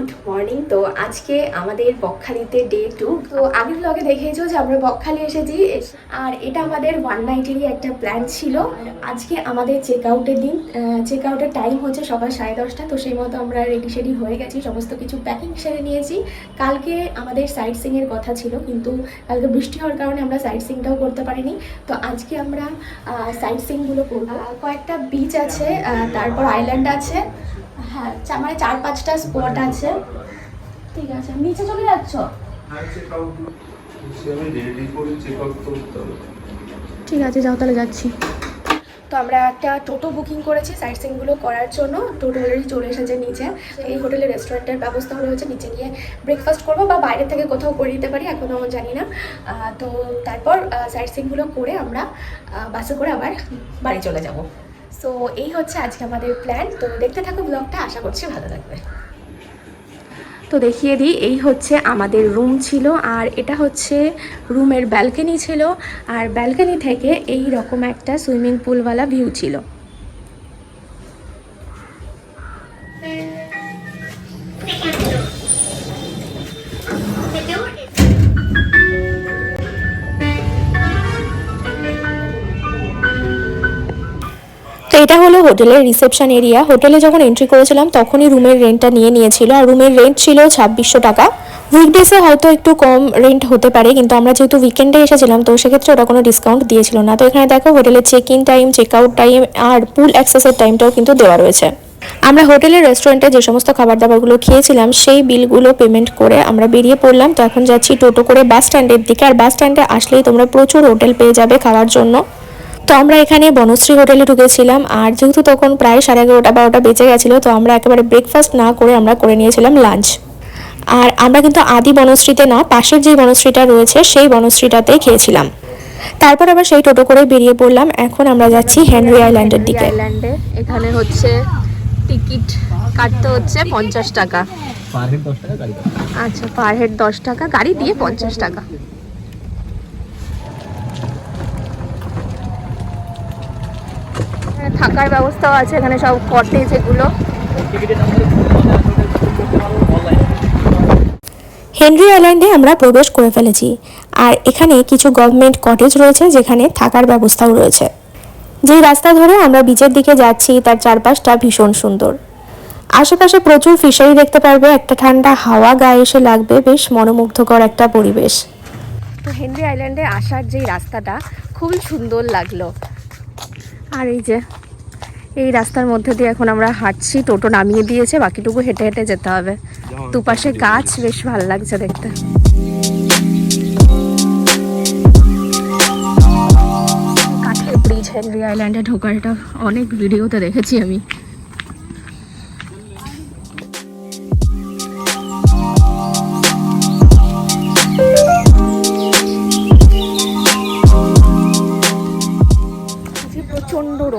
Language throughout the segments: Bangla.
Good morning. তো আজকে আমাদের বকখালিতে ডে টু তো আগের ব্লগে দেখেছ যে আমরা বকখালি এসেছি। আর এটা আমাদের ওয়ান নাইটেরই একটা প্ল্যান ছিল। আজকে আমাদের চেক আউটের দিন চেক আউটের টাইম হচ্ছে সকাল সাড়ে দশটা। তো সেই মতো আমরা রেডি শেডি হয়ে গেছি। সমস্ত কিছু প্যাকিং সেরে নিয়েছি। কালকে আমাদের সাইট সিংয়ের কথা ছিল, কিন্তু কালকে বৃষ্টি হওয়ার কারণে আমরা সাইট সিংটাও করতে পারিনি। তো আজকে আমরা সাইট সিংগুলো করব। কয়েকটা বিচ আছে তারপর আইল্যান্ড আছে। হ্যাঁ মানে চার পাঁচটা স্পট আছে। ঠিক আছে নিচে চলে যাচ্ছ? হ্যাঁ ঠিক আছে যাও তাহলে যাচ্ছি। তো আমরা একটা টোটো বুকিং করেছি সাইট সিনগুলো করার জন্য। টোটো অলরেডি চলে এসেছে নিচে। এই হোটেলে রেস্টুরেন্টের ব্যবস্থা রয়েছে নিচে গিয়ে ব্রেকফাস্ট করব বা বাইরে থেকে কোথাও করে দিতে পারি এখনও জানি না। তো তারপর সাইট সিনগুলো করে আমরা বাসে করে আবার বাড়ি চলে যাব। সো এই হচ্ছে আজকে আমাদের প্ল্যান তো দেখতে থাকো ব্লগটা আশা করছি ভালো লাগবে। তো দেখিয়ে দিই, এই হচ্ছে আমাদের রুম ছিল, আর এটা হচ্ছে রুমের ব্যালকনি ছিল। আর ব্যালকনি থেকে এই রকম একটা সুইমিং পুলওয়ালা ভিউ ছিল। হোটেলের রিসেপশন এরিয়া। হোটেলে যখন এন্ট্রি করেছিলাম, তখনই রুমের রেন্টটা নিয়ে নিয়েছিল। আর রুমের রেন্ট ছিল ছাব্বিশশো টাকা। উইকডেসে হয়তো একটু কম রেন্ট হতে পারে, কিন্তু আমরা যেহেতু উইকেন্ডে এসেছিলাম, তো সেক্ষেত্রে ওটা কোনো ডিসকাউন্ট দিয়েছিল না। তো এখানে দেখো, হোটেলের check in time check out time R pool অ্যাক্সেসের টাইমটাও কিন্তু দেওয়া রয়েছে। আমরা হোটেলের রেস্টুরেন্টে যে সমস্ত খাবার দাবারগুলো খেয়েছিলাম, সেই বিলগুলো পেমেন্ট করে আমরা বেরিয়ে পড়লাম। তো এখন যাচ্ছি টোটো করে বাস স্ট্যান্ডের দিকে। আর বাস স্ট্যান্ডে আসলেই তোমরা প্রচুর হোটেল পেয়ে যাবে খাওয়ার জন্য। তো আমরা এখানে বনশ্রী হোটেলে ঢুকেছিলাম আর যেহেতু তখন প্রায় সাড়ে এগারোটা বারোটা বেঁচে গেছিল তো আমরা একেবারে ব্রেকফাস্ট না করে আমরা করে নিয়েছিলাম লাঞ্চ আর আমরা কিন্তু আদি বনশ্রীতে না পাশের যে বনশ্রীটা রয়েছে সেই বনশ্রীটাতেই খেয়েছিলাম। তারপর আবার সেই টোটো করে বেরিয়ে পড়লাম এখন আমরা যাচ্ছি হেনরি আইল্যান্ডের দিকে। আইল্যান্ডে এখানে হচ্ছে টিকিট কাটতে হচ্ছে পঞ্চাশ টাকা। আচ্ছা পার হেড দশ টাকা গাড়ি দিয়ে পঞ্চাশ টাকা। এখানে থাকার ব্যবস্থাও আছে এখানে সব কটেজ এগুলো। হেনরি আইল্যান্ডে আমরা প্রবেশ করে ফেলেছি আর এখানে কিছু গভর্নমেন্ট কটেজ রয়েছে যেখানে থাকার ব্যবস্থাও রয়েছে। যেই রাস্তা ধরে আমরা বিচের দিকে যাচ্ছি তার চারপাশটা ভীষণ সুন্দর। আশেপাশে প্রচুর ফিশারি দেখতে পারবে একটা ঠান্ডা হাওয়া গায়ে এসে লাগবে বেশ মনোমুগ্ধকর একটা পরিবেশ। তো হেনরি আইল্যান্ডে আসার যেই রাস্তাটা খুবই সুন্দর লাগল। আর এই যে এই রাস্তার মধ্যে দিয়ে এখন আমরা হাঁটছি টোটো নামিয়ে দিয়েছে বাকিটুকু হেঁটে হেঁটে যেতে হবে। দুপাশে গাছ বেশ ভালো লাগছে দেখতে। কাঠের ব্রিজ হেনরি আইল্যান্ডে ঢোকার এটা অনেক ভিডিওতে দেখেছি আমি।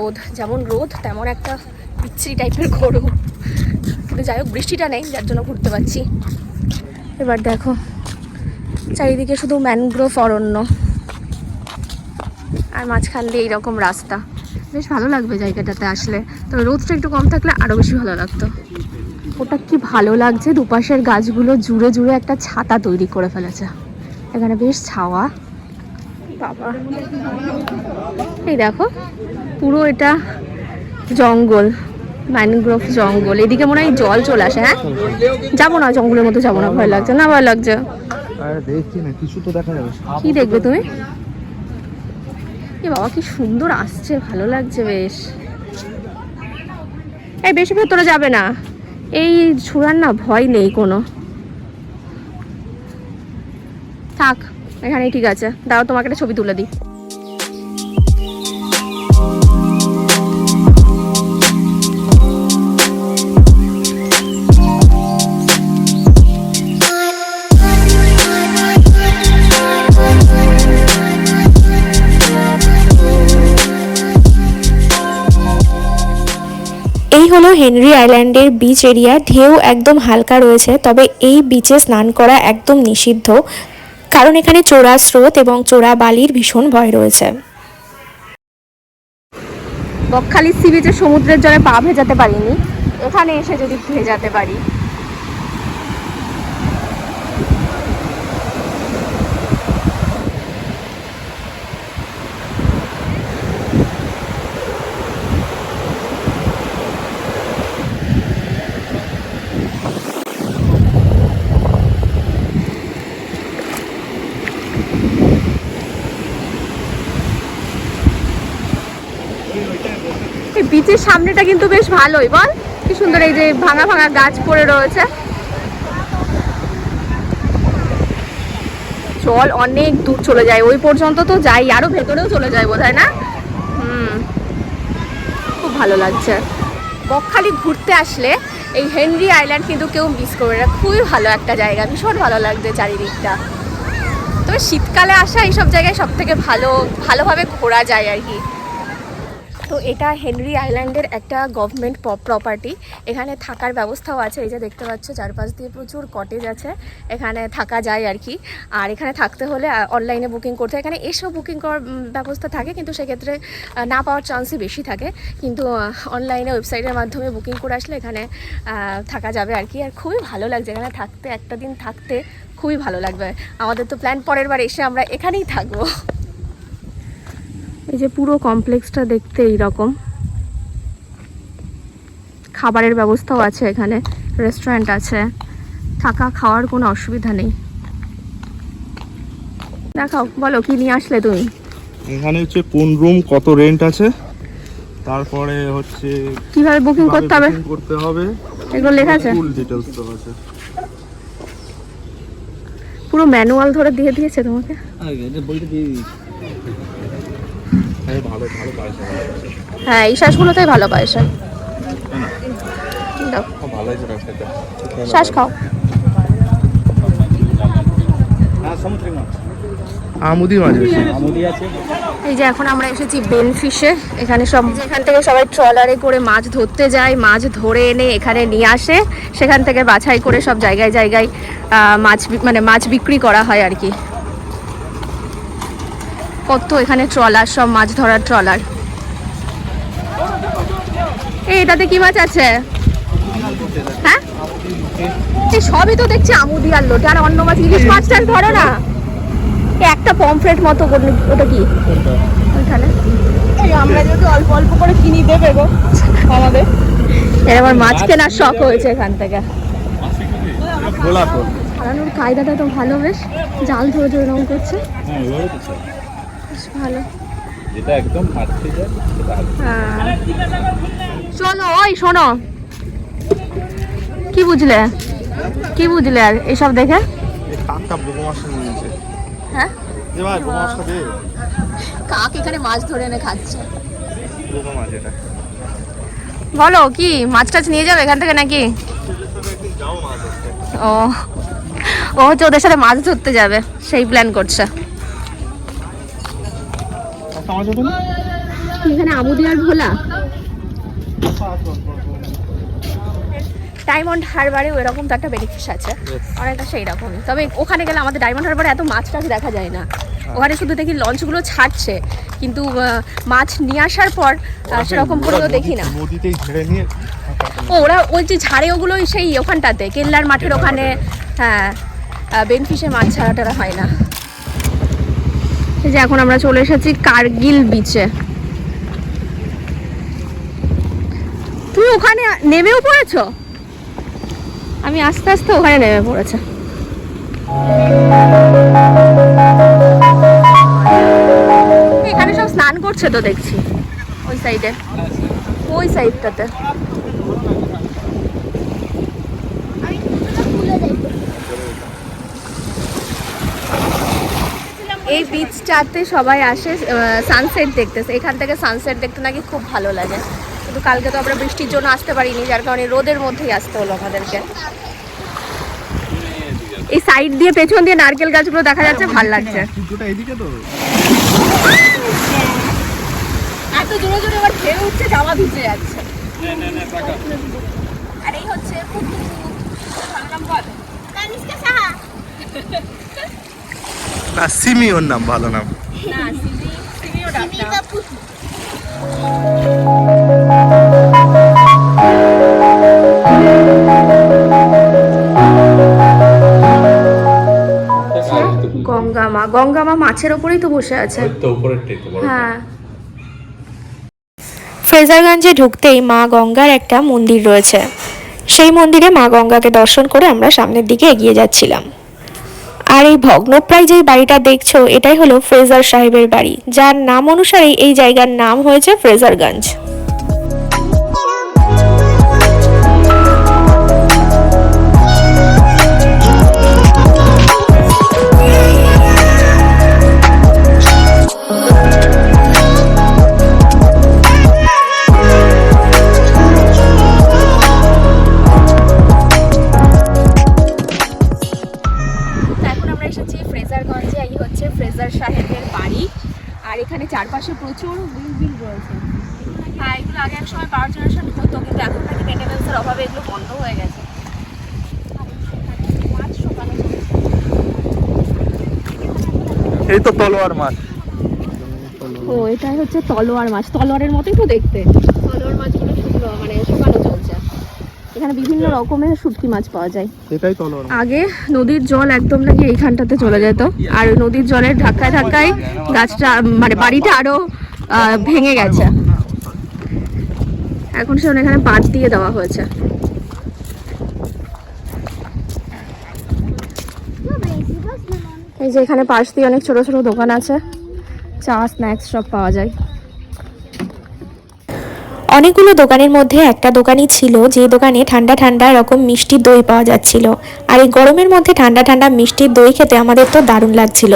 রোদ, যেমন রোদ, তেমন একটা বিচ্ছিরি টাইপের গরম। কিন্তু যাই হোক, বৃষ্টিটা নেই, যার জন্য ঘুরতে পারছি। এবার দেখো, চারিদিকে শুধু ম্যানগ্রোভ অরণ্য। আর মাঝখান দিয়ে এইরকম রাস্তা। বেশ ভালো লাগবে জায়গাটাতে আসলে। তবে রোদটা একটু কম থাকলে আরও বেশি ভালো লাগতো। ওটা কি ভালো লাগছে? দুপাশের গাছগুলো জুড়ে জুড়ে একটা ছাতা তৈরি করে ফেলেছে। এখানে বেশ ছাওয়া। বাবা। এই দেখো পুরো এটা জঙ্গল ম্যানগ্রোভ জঙ্গল। এদিকে মনে হয় জল চলে আসে হ্যাঁ? যাব না জঙ্গলের মতো যাব না ভয় লাগছে না ভয় লাগছে। কি দেখবে তুমি? এ বাবা কি সুন্দর আসছে ভালো লাগছে বেশ। এই বেশি ভেতরে যাবে না। এই ছুড়ার না ভয় নেই কোনো। থাক এখানেই ঠিক আছে। দাও তোমাকে একটা ছবি তুলে দিই। এই হলো হেনরি আইল্যান্ডের বিচ এরিয়া ঢেউ একদম হালকা রয়েছে, তবে এই বিচে স্নান করা একদম নিষিদ্ধ। কারণ এখানে চোরা স্রোত এবং চোরা বালির ভীষণ ভয় রয়েছে। বকখালি সি সমুদ্রের জলে পা ভেজাতে পারিনি। এখানে এসে যদি ভেজাতে পারি। বিচের সামনেটা কিন্তু বেশ ভালোই, বল? কি সুন্দর এই যে ভাঙা ভাঙা গাছ পড়ে রয়েছে। জল অনেক দূর চলে যায়। ওই পর্যন্ত তো যাই, আরও ভেতরেও চলে যায় বোধ না? হুম। খুব ভালো লাগছে। বকখালি ঘুরতে আসলে এই হেনরি আইল্যান্ড কিন্তু কেউ মিস করবে না। খুবই ভালো একটা জায়গা, ভীষণ ভালো লাগছে চারিদিকটা। তবে শীতকালে আসা এইসব জায়গায় সব থেকে ভালো, ভালোভাবে ঘোরা যায় আর কি। তো এটা হেনরি আইল্যান্ডের একটা গভর্নমেন্ট প্রপার্টি এখানে থাকার ব্যবস্থাও আছে, এই যে দেখতে পাচ্ছ, চারপাশ দিয়ে প্রচুর কটেজ আছে, এখানে থাকা যায় আর কি। আর এখানে থাকতে হলে অনলাইনে বুকিং করতে এখানে এসব বুকিং করার ব্যবস্থা থাকে, কিন্তু সেক্ষেত্রে না পাওয়ার চান্সই বেশি থাকে। কিন্তু অনলাইনে ওয়েবসাইটের মাধ্যমে বুকিং করে আসলে এখানে থাকা যাবে আর কি। আর খুবই ভালো লাগছে এখানে থাকতে, একটা দিন থাকতে খুবই ভালো লাগবে। আমাদের তো প্ল্যান পরের বার এসে আমরা এখানেই থাকব। এই যে পুরো কমপ্লেক্সটা দেখতে এইরকম। খাবারের ব্যবস্থাও আছে এখানে রেস্টুরেন্ট আছে। থাকা খাওয়ার কোনো অসুবিধা নেই। দেখাও বলো কি নিয়ে আসলে তুমি? এখানে হচ্ছে কোন রুম কত রেন্ট আছে তারপরে হচ্ছে কীভাবে বুকিং করতে হবে? করতে হবে এগুলো লেখা আছে? ফুল ডিটেলস তো আছে। পুরো ম্যানুয়াল ধরে দিয়ে দিয়েছে তোমাকে? আগে বইটা দিয়ে দিই হ্যাঁ হ্যাঁ এই শ্বাসগুলোতেই ভালো রাস্তাটা শ্বাস খাও। হ্যাঁ সমুদ্রে মাছ। আমুদি মাছ বেশি আমুদি আছে। এই যে এখন আমরা এসেছি বেন ফিশে এখানে সব এখান থেকে সবাই ট্রলারে করে মাছ ধরতে যায়। মাছ ধরে এনে এখানে নিয়ে আসে। সেখান থেকে বাছাই করে সব জায়গায় জায়গায় আহ, মাছ মানে মাছ বিক্রি করা হয় আর কি। কত এখানে ট্রলার সব মাছ ধরার ট্রলার। এই এটাতে কি মাছ আছে? হ্যাঁ? সবই তো দেখছি আমুদি আর লোটে আর অন্য মাছ ইলিশ মাছ টাছ ধরো না। একটা পমফ্রেট মতো করে- ওটা কি? ওইখানে। আমরা যদি অল্প অল্প করে কিনি দেবে গো আমাদের। এর আবার মাছ কেনার শখ হয়েছে এখান থেকে। ছাড়ানোর কায়দাটা তো ভালো বেশ জাল ধরে ধরে রং করছে। ভালো। যেটা একদম হাত থেকে সেটা হ্যাঁ। চলো ওই শোনো। কি বুঝলে? কি বুঝলে আর এসব দেখে? কাকটা মাছটা নিয়েছে। হ্যাঁ? এবার বোকো মাছটা দে কাক এখানে মাছ ধরে এনে খাচ্ছে। বোকো মাছ এটা। বলো কি মাছ টাছ নিয়ে যাবে এখান থেকে নাকি? মাছ। ও ও হচ্ছে ওদের সাথে মাছ ধরতে যাবে সেই প্ল্যান করছে। মাছ? এখানে আমুদি আর ভোলা। ডায়মন্ড হারবারেও এরকম তো একটা বেনিফিস আছে। অনেকটা সেই রকমই। তবে ওখানে গেলে আমাদের ডায়মন্ড হারবারে এত মাছ টাছ দেখা যায় না। ওখানে শুধু দেখি লঞ্চগুলো ছাড়ছে কিন্তু মাছ নিয়ে আসার পর সেরকম করেও দেখি না। ও ওরা ওই যে ঝাড়ে ওগুলো সেই ওখানটাতে কেল্লার মাঠের ওখানে হ্যাঁ বেনফিশে মাছ ছাড়া টাড়া হয় না। এই যে এখন আমরা চলে এসেছি কার্গিল বিচে তুমি ওখানে নেমেও পড়েছো? আমি আস্তে আস্তে ওখানে নেমে পড়েছে। এখানে সব স্নান করছে তো দেখছি। ওই সাইডে ওই সাইডটাতে এই বিচটাতে সবাই আসে সানসেট দেখতেছে। এখান থেকে সানসেট দেখতে নাকি খুব ভালো লাগে। কিন্তু কালকে তো আমরা বৃষ্টির জন্য আসতে পারিনি যার কারণে রোদের মধ্যেই আসতে হলো আমাদেরকে। এই সাইড দিয়ে পেছন দিয়ে নারকেল গাছগুলো দেখা যাচ্ছে ভালো লাগছে। সূর্যটা এদিকে তো। এত জোরে জোরে আবার ঢেউ উঠছে জামা ভিজে যাচ্ছে। আর এই হচ্ছে। না সিমি ওর নাম ভালো নাম। গঙ্গা মা গঙ্গা মা মাছের ওপরেই তো বসে আছে। হ্যাঁ। ফ্রেজারগঞ্জে ঢুকতেই মা গঙ্গার একটা মন্দির রয়েছে। সেই মন্দিরে মা গঙ্গাকে দর্শন করে আমরা সামনের দিকে এগিয়ে যাচ্ছিলাম। আর এই ভগ্নপ্রায় যে বাড়িটা দেখছ, এটাই হলো ফ্রেজার সাহেবের বাড়ি। যার নাম অনুসারে এই জায়গার নাম হয়েছে ফ্রেজারগঞ্জ। মেনটেন্যান্সের অভাবে এগুলো বন্ধ হয়ে গেছে। এই তো তলোয়ার মাছ। ও এটাই হচ্ছে তলোয়ার মাছ। তলোয়ারের মতোই তো দেখতে। তলোয়ার মাছগুলো শুকনো মানে শুকানো চলছে। এখানে বিভিন্ন রকমের শুটকি মাছ পাওয়া যায়। এটাই তলোয়ার আগে নদীর জল একদম নাকি এইখানটাতে চলে যেত। আর নদীর জলের ধাক্কায় ধাক্কায় গাছটা মানে বাড়িটা আরও ভেঙে গেছে। এখন সেখানে এখানে বাদ দিয়ে দেওয়া হয়েছে। এই যে এখানে পাশ দিয়ে অনেক ছোট ছোট দোকান আছে। চা, স্ন্যাক্স সব পাওয়া যায়। অনেকগুলো দোকানের মধ্যে একটা দোকানই ছিল, যে দোকানে ঠান্ডা ঠান্ডা এরকম মিষ্টি দই পাওয়া যাচ্ছিল। আর এই গরমের মধ্যে ঠান্ডা ঠান্ডা মিষ্টির দই খেতে আমাদের তো দারুণ লাগছিল।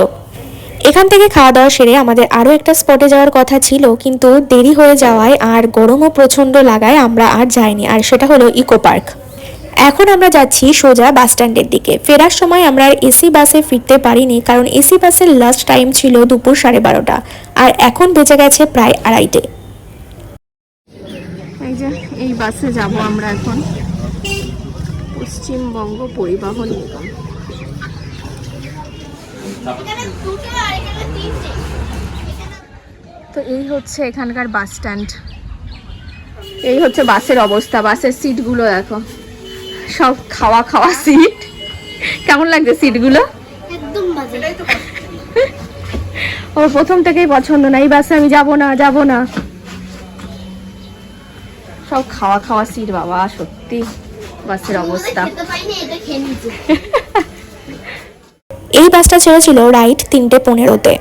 এখান থেকে খাওয়া দাওয়া সেরে আমাদের আরও একটা স্পটে যাওয়ার কথা ছিল, কিন্তু দেরি হয়ে যাওয়ায় আর গরমও প্রচণ্ড লাগায় আমরা আর যাইনি, আর সেটা হলো ইকো পার্ক এখন আমরা যাচ্ছি সোজা বাস স্ট্যান্ডের দিকে। ফেরার সময় আমরা এসি বাসে ফিরতে পারিনি, কারণ এসি বাসের লাস্ট টাইম ছিল দুপুর সাড়ে বারোটা, আর এখন বেঁচে গেছে প্রায় আড়াইটে। এই এই বাসে যাব আমরা এখন। পশ্চিমবঙ্গ পরিবহন নিগম। তো এই হচ্ছে এখানকার বাস স্ট্যান্ড। এই হচ্ছে বাসের অবস্থা বাসের সিটগুলো দেখো। সব খাওয়া খাওয়া সিট। কেমন লাগছে সিটগুলো? ওর প্রথম থেকেই পছন্দ না এই বাসে আমি যাব না যাব না। সব খাওয়া খাওয়া সিট বাবা সত্যি। বাসের অবস্থা। এই বাসটা ছেড়েছিল রাইট তিনটে পনেরোতে।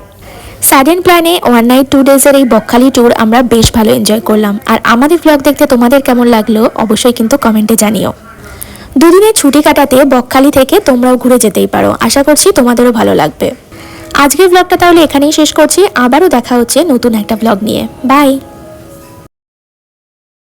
সাডেন প্ল্যানে ওয়ান নাইট টু ডেজের এই বকখালি ট্যুর আমরা বেশ ভালো এনজয় করলাম। আর আমাদের ব্লগ দেখতে তোমাদের কেমন লাগল অবশ্যই কিন্তু কমেন্টে জানিও। দুদিনের ছুটি কাটাতে বকখালি থেকে তোমরাও ঘুরে যেতেই পারো। আশা করছি তোমাদেরও ভালো লাগবে। আজকের ব্লগটা তাহলে এখানেই শেষ করছি। আবারও দেখা হচ্ছে নতুন একটা ব্লগ নিয়ে। বাই